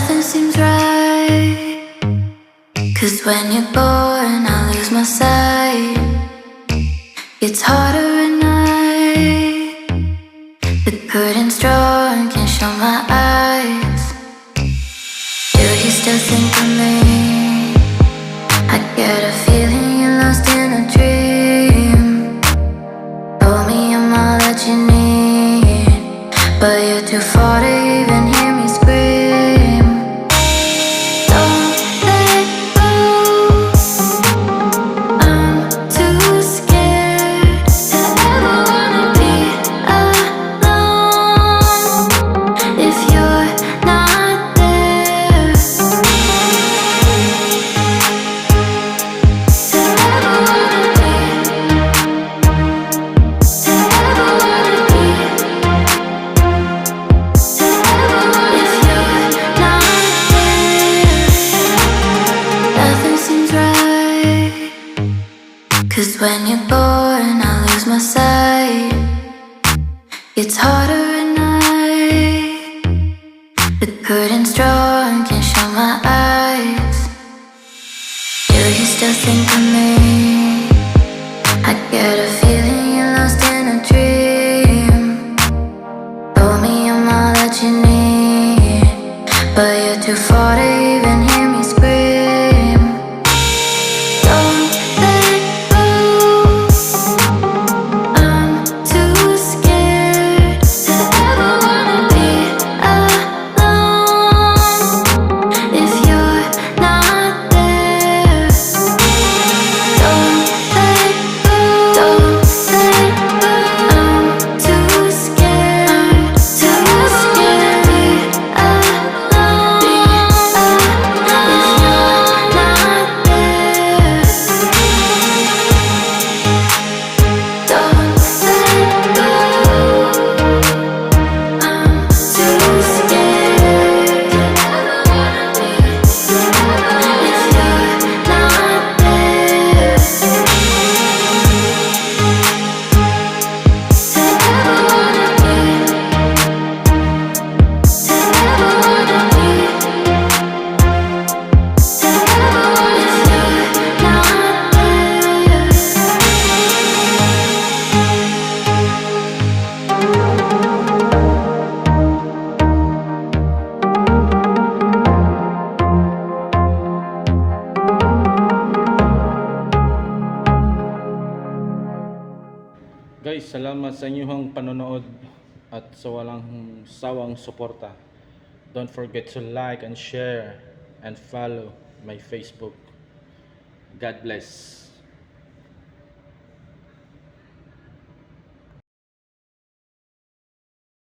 Nothing seems right. Cause when you're born, I lose my sight. It's harder at night. The curtain's drawn, can't show my eyes. Do you still think of me? I get a feeling you're lost in a dream. Told me I'm all that you need, but you're too far to When you're born, I lose my sight. It's harder at night. The curtain's drawn, can't show my eyes. Do you still think of me? I get a feeling you're lost in a dream. Told me I'm all that you need, but you're too far to even Guys, salamat sa inyong panonood at sa walang sawang suporta. Don't forget to like and share and follow my Facebook. God bless.